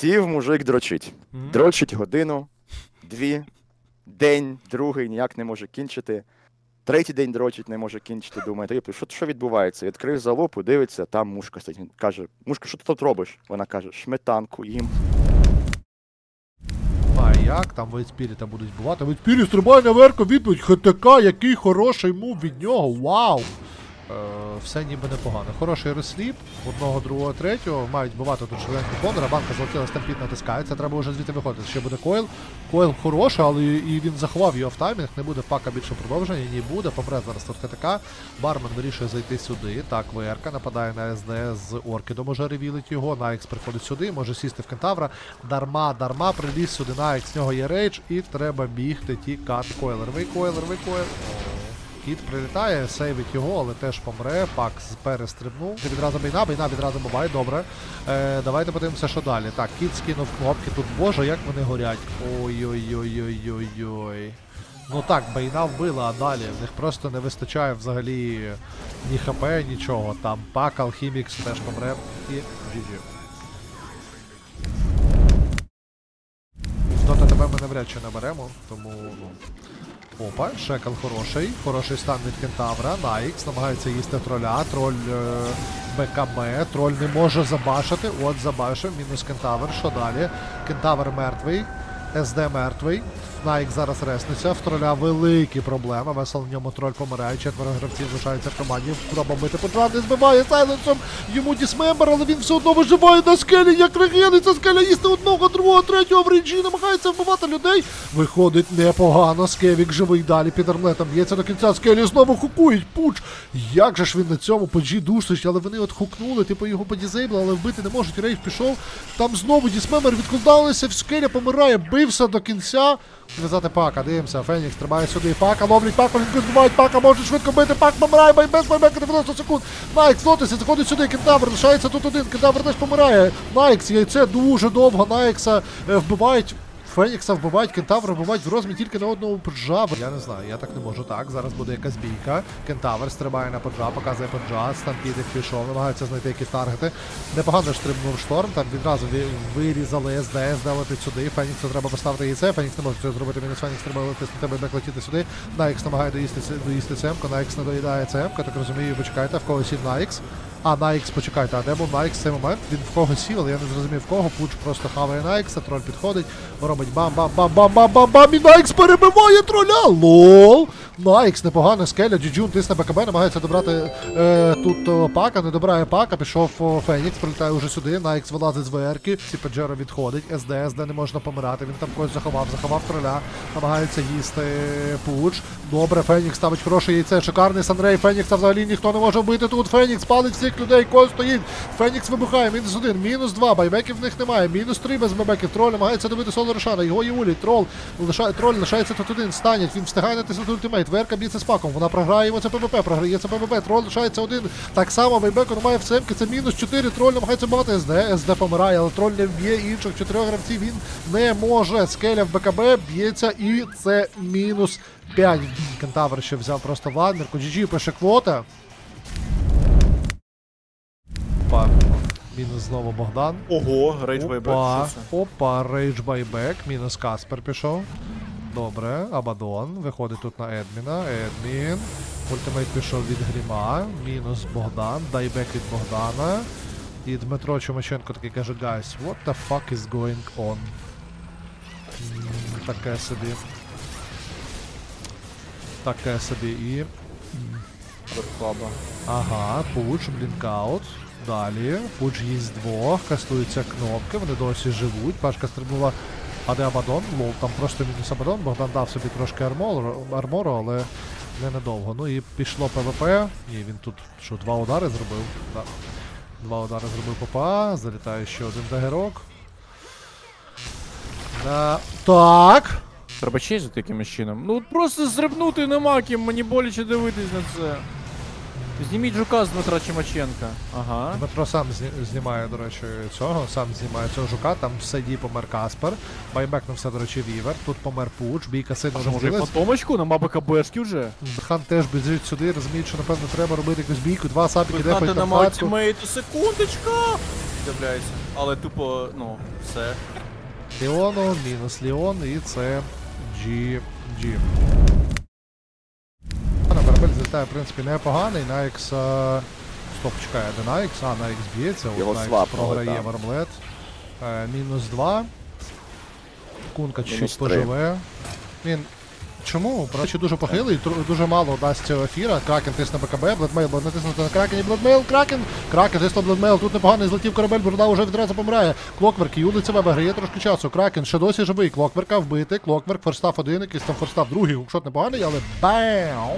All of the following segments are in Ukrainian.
Сів мужик дрочить. Дрочить годину, дві, день, другий ніяк не може кінчити. Третій день дрочить, не може кінчити. Думає, «Та, що, що відбувається? Відкрив залупу, дивиться, там мушка стоїть. Він каже: Мушка, що ти тут робиш? Вона каже, шметанку їм. А як там Вейспіріта будуть бувати? Вейспіріт стрибає наверху, відповідь ХТК, який хороший мув від нього. Вау! Е, все ніби непогано. Хороший ресліп, одного, другого, третього. Мають бувати тут швиденько конора. Банка злетіла, стампід натискається. Треба вже звідти виходити. Ще буде койл. Койл хороший, але і він заховав його в таймінг. Не буде пака більше продовження, ні буде. Помре зараз тут ХТК. Бармен вирішує зайти сюди. Так, ВРК нападає на СД з Оркідом. Уже ревілить його. Найкс приходить сюди, може сісти в кентавра. Дарма, дарма, приліз сюди. Найкс, в нього є рейдж, і треба бігти тікати. Койлер, ви койлер, ви койлер. Кіт прилітає, сейвить його, але теж помре. Пак перестрибнув. Ти відразу бейна, бейна відразу буває, добре. Е, давайте подивимося, що далі. Так, кіт скинув кнопки. Тут боже, як вони горять. Ой-ой-ой-ой-ой-ой. Ну так, бейна вбила, а далі. В них просто не вистачає взагалі ні хп, нічого. Там пак, алхімікс теж помре і GG. Дота тебе ми навряд чи наберемо, тому ну. Опа, Шекел хороший, хороший стан від кентавра. Найкс намагається їсти троля. Троль е, БКБ. Троль не може забашити. От забашив. Мінус кентавр. Що далі? Кентавр мертвий. СД мертвий. Найк зараз ресниться. В троля великі проблеми. Весел в ньому троль помирає. Четверо гравців залишаються в команді. Спроба бити по збиває сайленсом. Йому дісмембер, але він все одно виживає на скелі. Як регениться скеля їсти одного, другого, третього в рейджі. Намагається вбивати людей. Виходить непогано. Скевік живий далі під армлетом. Б'ється до кінця. Скелі знову хукують. Пуч. Як же ж він на цьому поджі душить, але вони от хукнули, типу його подізейбли, але вбити не можуть. Рейв пішов. Там знову дісмембер відкладалися. В Скеля помирає. Бився до кінця. В'язати пака, дивимося. Фенікс тримає сюди. Пака ловлять пака, збивають пака, може швидко бити. Пак помирає, бай без байбека 90 секунд. Найкс лотиться, заходить сюди. Кентавр лишається тут один. Кентавр теж помирає. Найкс, яйце дуже довго. Найкса е, вбивають. Фенікса вбивають, кентавра вбивають в розмі тільки на одного поджа. Я не знаю, я так не можу. Так, зараз буде якась бійка. Кентавр стрибає на поджа, показує поджа, стампідик пішов, намагається знайти якісь таргети. Непогано штрибнув шторм, там відразу вирізали СД, СД сюди. Феніксу треба поставити яйце, Фенікс не може цього зробити. Мінус Фенікс треба летити тебе бек летіти сюди. Найкс намагає доїсти, доїсти цемку, Найкс не доїдає цемку, так розумію, почекайте, в кого сів Найкс. А, Найкс, почекайте, а де був Найкс в цей момент? Він в кого сів, але я не зрозумів в кого. Пуч просто хаває Найкса, троль підходить, робить бам-бам-бам-бам-бам-бам-бам, і Найкс перебиває троля! Лол! Найкс, непогано, скеля, Джуджун тисне БКБ, намагається добрати е, тут о, пака, не добирає пака, пішов о, Фенікс, прилітає уже сюди, Найкс вилазить з ВРки, Сіпаджеро відходить, СД, СД не можна помирати, він там когось заховав, заховав троля, намагається їсти пуч. Добре, Фенікс ставить хороше яйце, шикарний Санрей, Фенікса взагалі ніхто не може вбити тут, Фенікс палить всіх людей, кось стоїть, Фенікс вибухає, мінус один, мінус два, байбеків в них немає, мінус три без байбеків, троль намагається добити соло Рошана, його Юлі, трол, лишає, троль лишається тут один, станять, він встигає натиснути ультимейт, Верка б'ється з паком, вона програє йому це ПВП, програє це ПВП, троль лишається один, так само байбеку немає в семки, це мінус 4, троль намагається бати СД, СД помирає, але троль не вб'є інших чотирьох гравців, він не може, скеля в БКБ б'ється і це мінус 5. Кентавр ще взяв просто Владмірку, GG пише квота. Опа. Мінус знову Богдан. Ого, рейдж байбек. Опа, опа, рейдж байбек, мінус Каспер пішов. Добре, Абадон виходить тут на Едміна. Едмін. Ультимейт пішов від Гріма. Мінус Богдан. Дайбек від Богдана. І Дмитро Чумаченко такий каже: Guys, what the fuck is going on? Таке собі. Таке собі і. Верхлаба. Ага, пуч, блінкаут. Далі. Пуч їсть двох, кастуються кнопки, вони досі живуть. Пашка стрибнула. А де Абадон? Лол, там просто мінус Абадон. Богдан дав собі трошки армору, армору, але не недовго. Ну і пішло ПВП. Ні, він тут що, два удари зробив? Да. Два удари зробив ППА, залітає ще один дагерок. Да. Так. Треба чейзити якимось чином. Ну от просто зрибнути нема ким, мені боляче дивитись на це. Зніміть жука з Дмитра Чимаченка. Ага. Дмитро сам знімає, до речі, цього, сам знімає цього жука, там в саді помер Каспер, байбекнувся, до речі, Вівер, тут помер Пуч, бійка сильно Може, може розділилась. фантомочку? Нема БКБшки вже. Хан теж біжить сюди, розуміють, що напевно треба робити якусь бійку, два сапіки Вигнати дефають на на секундочка! З'являється. але тупо, ну, все. Ліону, мінус Ліон, і це GG. На в принципі, непоганий. Найкс. е, Стоп, чекає, де Найкс? А, Найкс б'ється. Його Найкс свапнули, програє так. Вармлет. Е, мінус 2. Кунка Мінус чуть три. поживе. Він. Чому? Речі дуже похилий, тру- дуже мало дасть цього ефіра. Кракен тисне БКБ, Бладмейл буде натиснути на Кракені, Бладмейл, Кракен! Кракен тисне Бладмейл, тут непоганий злетів корабель, Бурда вже відразу помирає. Клокверк, юлиться себе, виграє трошки часу. Кракен ще досі живий. Клокверка вбити. Клокверк, форстав один, якийсь там форстав другий, хукшот непоганий, але бау!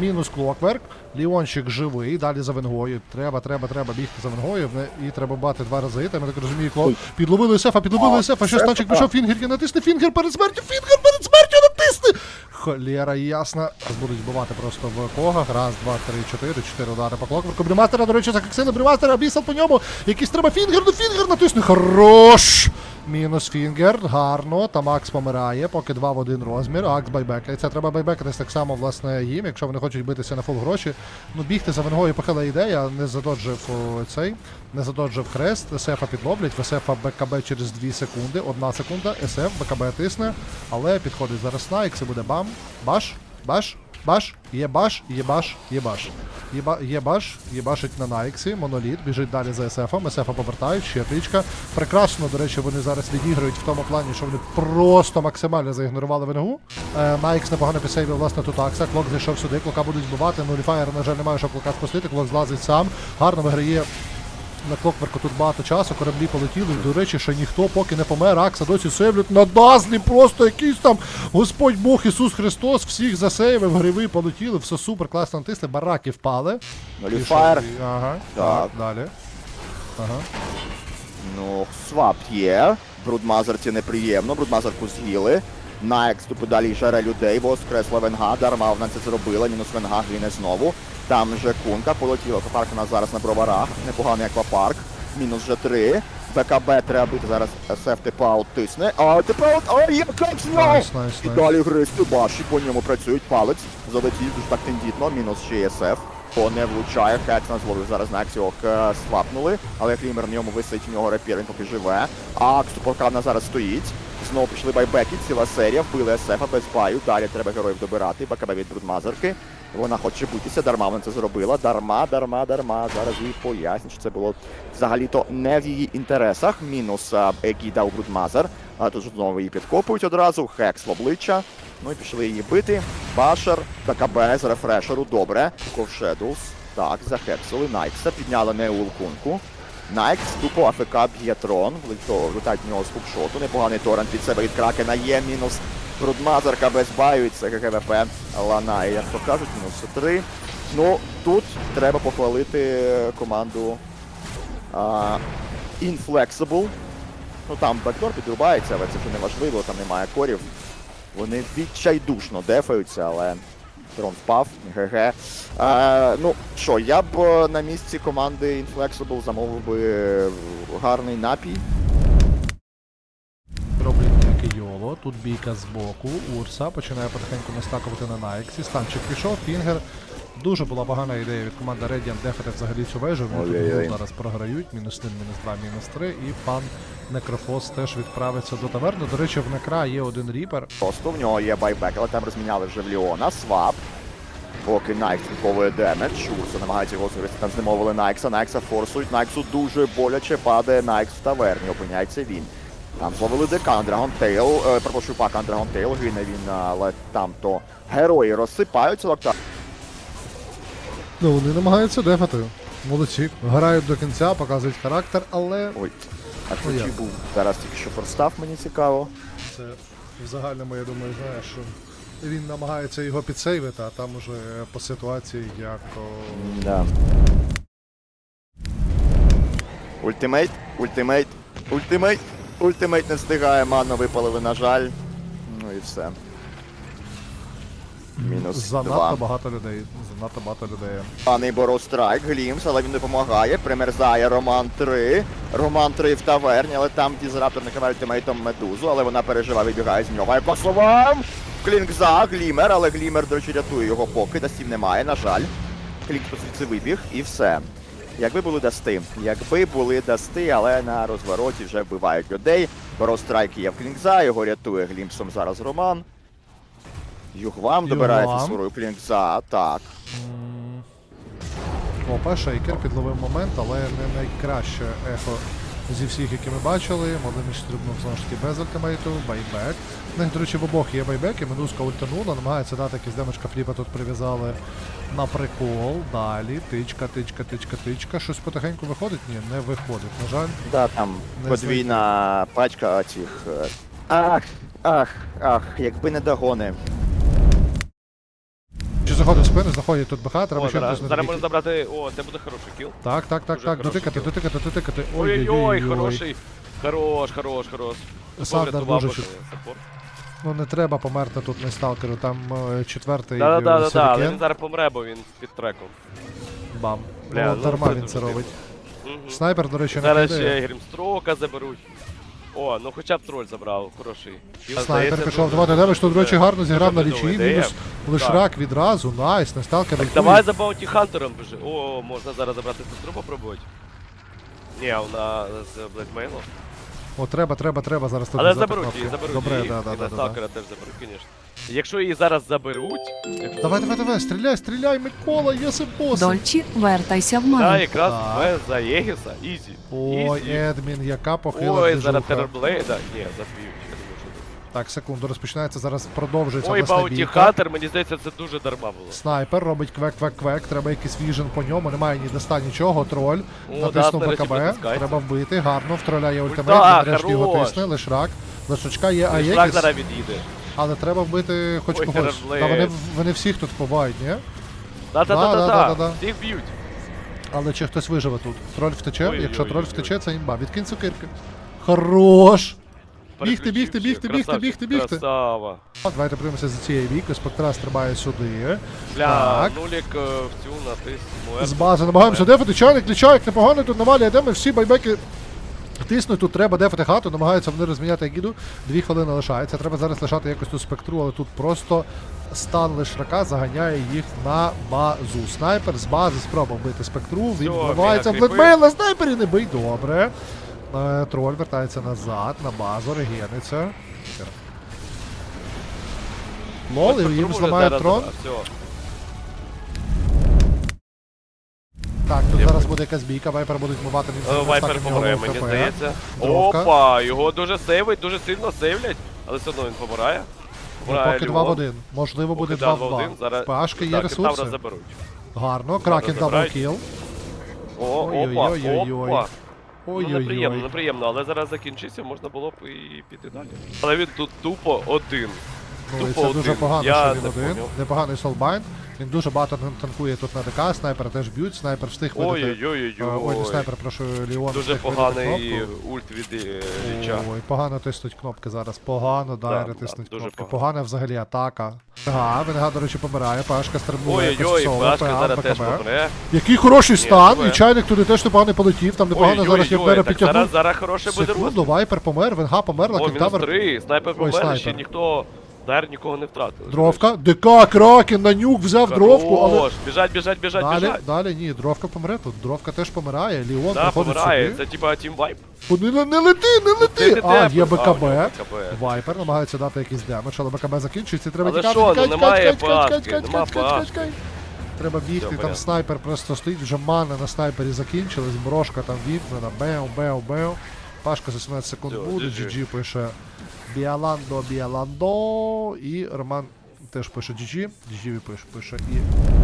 Мінус Клокверк. Ліончик живий, далі за Венгою. Треба, треба, треба бігти за Венгою. І треба бати два рази. Там, я так розумію, клок. Підловили Сефа, підловили Сефа. Що станчик пішов, фінгер, натисне фінгер перед смертю, фінгер перед смертю натисне! Холєра ясна. Будуть вбивати просто в когах. Раз, два, три, чотири, чотири удари по клокверку. Брімастера, до речі, закаксили. Брімастера, обісал по ньому. Якийсь треба фінгер, ну фінгер натисне. Хорош! Мінус фінгер, гарно. Там Акс помирає, поки 2 в 1 розмір. Акс байбекає. Це треба байбекатись так само, власне, їм, якщо вони хочуть битися на фул гроші. Ну, бігти за венгою похила ідея, не задоджив цей, не задоджив хрест. СФа підловлять, в СФа БКБ через 2 секунди, 1 секунда, СФ, БКБ тисне, але підходить зараз Найкс і буде бам, баш, баш, баш, є баш, є баш, є баш. Єба, є баш, єбашить на Найксі, моноліт, біжить далі за СФом, СФа повертають, ще трічка. Прекрасно, до речі, вони зараз відіграють в тому плані, що вони просто максимально заігнорували ВНГУ. Е, Найкс непогано підсейвив, власне, тут Акса, Клок зайшов сюди, Клока будуть вбивати, ну Ліфаєр, на жаль, немає, щоб Клока спустити, Клок злазить сам, гарно виграє на клокверку тут багато часу, кораблі полетіли. До речі, ще ніхто поки не помер. Акса досі сейвлють на Дазлі. Просто якийсь там Господь Бог Ісус Христос всіх засейвив, гриви полетіли, все супер, класно натисли, бараки впали. Ага. Так. Далі. Ага. Ну, свап є. Брудмазерці неприємно, брудмазерку з'їли. Найкс тупо далі жере людей, воскресла Венга, дарма вона це зробила, мінус Венга гине знову. Там же кунка полетіла, аквапарк у нас зараз на броварах, непоганий аквапарк, мінус вже три. БКБ треба бити зараз СФ Типаут тисне. А Типаут, а є як з нього! Найс, найс, І далі гристи, баші, по ньому працюють, палець, залетів дуже так тендітно, мінус ще є СФ. По не влучає, Хекс нас зловив зараз на акцію е, свапнули, але Клімер на ньому висить, в нього репір, він поки живе. Акс поки на зараз стоїть. Знову пішли байбеки, ціла серія, вбили СФа без баю. Далі треба героїв добирати. БКБ від Брудмазерки. Вона хоче битися, дарма вона це зробила. Дарма, дарма, дарма. Зараз їй поясню, що це було взагалі-то не в її інтересах. Мінус Егіда у Брудмазер. А тут знову її підкопують одразу. Хекс в обличчя. Ну і пішли її бити. Башер, БКБ з рефрешеру, добре. Ковшедулс. Так, захексили. Найкса, підняли Неул Кунку. Найкс тупо АФК б'є трон, влетать в нього з хукшоту. Непоганий торрент від себе від Кракена є. Мінус Брудмазерка без баю, і це ГГВП Лана. Як то кажуть, мінус 3. Ну, тут треба похвалити команду а, Inflexible. Ну там бекдор підрубається, але це вже не важливо, там немає корів. Вони відчайдушно дефаються, але трон впав, ГГ. Е, ну що, я б е, на місці команди Inflexible замовив би гарний напій. Тут бійка з боку. Урса починає потихеньку настакувати на Найксі. Станчик пішов, Фінгер. Дуже була погана ідея від команди Radiant дефати взагалі цю вежу. Вони тут зараз програють. Мінус 1, мінус 2, мінус 3. І пан Некрофос теж відправиться до таверни. До речі, в Некра є один ріпер. Просто в нього є байбек, але там розміняли вже в Ліона. Свап. Поки Найкс відповує демедж. Урса намагається його зробити. Там знемовили Найкса. Найкса форсують. Найксу дуже боляче падає Найкс в таверні. Опиняється він. Там зловили Декана, Драгонтейл, е, перепрошую, пака Драгонтейл, гине він, але там то герої розсипаються. Локта. Ну, вони намагаються дефати. Молодці. Грають до кінця, показують характер, але Ой, а Ну, чи був зараз тільки що форстав, мені цікаво. це в загальному, я думаю, знаєш, що він намагається його підсейвити, а там уже по ситуації як. о, Да. Ультимейт, ультимейт, ультимейт, ультимейт не встигає, ману випалили, на жаль. Ну і все. Мінус Занадто два. багато людей. Занадто багато людей. Паний Боро Страйк, Глімс, але він не допомагає. Примерзає Роман 3. Роман 3 в таверні, але там дізраптор накриває ультимейтом медузу, але вона переживає, вибігає з нього. А по словам! Клінк за, Глімер, але Глімер, до речі, рятує його поки. Дастів немає, на жаль. Клінк по суті вибіг і все. Якби були дасти, якби були дасти, але на розвороті вже вбивають людей. Борострайк є в Клінкза, його рятує глімпсом зараз Роман. Югвам добирається фісурою свою Клінкза, так. О, Опа, шейкер підловив момент, але не найкраще ехо зі всіх, які ми бачили. Модеміч стрибнув знову ж таки без ультимейту, байбек. В них, до речі, в обох є байбеки, Медузка ультанула, намагається дати якийсь демочка фліпа тут прив'язали на прикол. Далі, тичка, тичка, тичка, тичка. Щось потихеньку виходить? Ні, не виходить, на жаль. Да, там Не подвійна пачка цих. е, Ах, ах, ах, якби не догони. Чи заходить в спину, заходить тут БХ, треба О, ще зараз, хтось зараз можна забрати. О, це буде хороший кіл. Так, так, так, Дуже так, хороший дотикати, кіл. дотикати, дотикати. Ой-ой-ой, хороший. Хорош, хорош, хорош. Поврятував дуже би саппорт. Ну не треба померти тут не сталкеру, там е, четвертий Да-да-да, е, да, але він зараз помре, бо він під треком. Бам. Бля, ну, ну, дарма це він дуже це робить. Мгм. Снайпер, до речі, не Зараз кидає. ще Грімстрока заберуть. О, ну хоча б троль забрав, хороший. Снайпер пішов давати демедж, тут, до речі, гарно зіграв на лічі, мінус лишрак відразу, найс, на сталкер Так давай за Баунті Хантером вже. О, можна зараз забрати сестру попробувати. Ні, вона з Блейдмейлом. О, треба, треба, треба зараз Але заберуть її, заберуть Добре, її. да, да, да, да. Сталкера теж заберуть, звісно. Якщо її зараз заберуть, якщо... Давай, давай, давай, стріляй, стріляй, Микола, єси бос. Дольчі, вертайся в мене. якраз Так. ми за Єгіса, ізі. Ой, ізі. Едмін, яка похила Ой, зараз движуха. Терорблейда. Ні, заб'ють. я думаю, що заб'ють. Так, секунду, розпочинається зараз, продовжується Ой, власне бійка. Хантер, мені здається, це дуже дарма було. Снайпер робить квек-квек-квек, треба якийсь віжен по ньому, немає ні доста нічого, троль. О, Натиснув да, БКБ, треба вбити, гарно, в троля є ультимейт, Ульта, він нарешті його хорош. тисне, лишрак. Лишачка є Шлак Аєкіс, зараз від'їде. Але треба вбити хоч Ой, когось. Та вони, вони всіх тут побають, ні? Да-да-да-да-да. Всіх б'ють. Але чи хтось виживе тут? Троль втече? Ой, Якщо ой, троль ой. втече, це імба. Відкинь цукерки. Хорош! Бігти, бігти, бігти, бігти, бігти, бігти. Красава. Давайте подивимося за цією вікою. Спектра стрибає сюди. Бля, Так. нулік е, в цю натис. З бази намагаємося дефати. Чайник, лічайник, непогано тут навалює йдемо. Всі байбеки тиснуть. Тут треба дефати хату. Намагаються вони розміняти гіду. Дві хвилини лишається. Треба зараз лишати якось тут спектру, але тут просто стан лишрака заганяє їх на базу. Снайпер з бази спробував бити спектру. Він вбивається в мега бледмейл на снайпері. Не бий добре. Е, Троль вертається назад на базу, регениться. Лол, і їм зламають трон. Буде якась бійка, вайпер будуть мивати він Е, Вайпер помре, мені здається. Дровка. Опа, його дуже сейвить, дуже сильно сейвлять, але все одно він помирає. Ну, Помирає поки 2 в 1. Можливо, буде Поки 2 в 2. 2-1, зараз- В Пашки є Так, ресурси. Заберуть. Гарно, Кракен забирають. даблкіл. О, опа, Ой-ой-ой-ой-ой. опа. Ну, неприємно, Ой-ой-ой. неприємно, але зараз закінчиться, можна було б і піти далі. Але він тут тупо один. Ну, і Тупо це дуже один. погано, Я що він один. поняв. Непоганий солбайн. Він дуже багато танкує тут на ДК, снайпер теж б'ють, снайпер встиг видати. Е, Ой, не Ой-ой-ой. снайпер, прошу, Ліон Дуже поганий ульт від е, ліча. Ой, погано тиснуть кнопки зараз. Погано дайри да, тиснуть кнопки. Погана взагалі атака. Ага, Венга, до речі, помирає. Пашка стрибнула якось Ой-ой-ой, в соло, Пашка зараз теж помре. Який хороший стан, і чайник туди теж непогано полетів, там непогано зараз як Ой-ой-ой, підтягнув. зараз, хороший буде. Секунду, Вайпер помер, Венга померла, Кентавр. снайпер помер, ще ніхто, дар нікого не втратив. Дровка, ДК, Кракен на нюк взяв дровку, але. Хорош, біжать, біжать, біжать, Далі, біжать. далі, ні, дровка помре тут. Дровка теж помирає, Ліон Да, приходить помирає, сюди. це типа тімвайп. Куди не, не лети, не лети! А, є БКБ. БКБ. Вайпер намагається дати якийсь демедж, але БКБ закінчується, і треба Але тікати, що, ну немає тікать, нема тікать, Треба бігти, там понятно. снайпер просто стоїть, вже мана на снайпері закінчилась, брошка там вікна, беу, беу, беу. Пашка за 17 секунд Всьо, буде, GG. GG пише Біаландо, Біаландо, і Роман теж пише GG, GG пише, пише і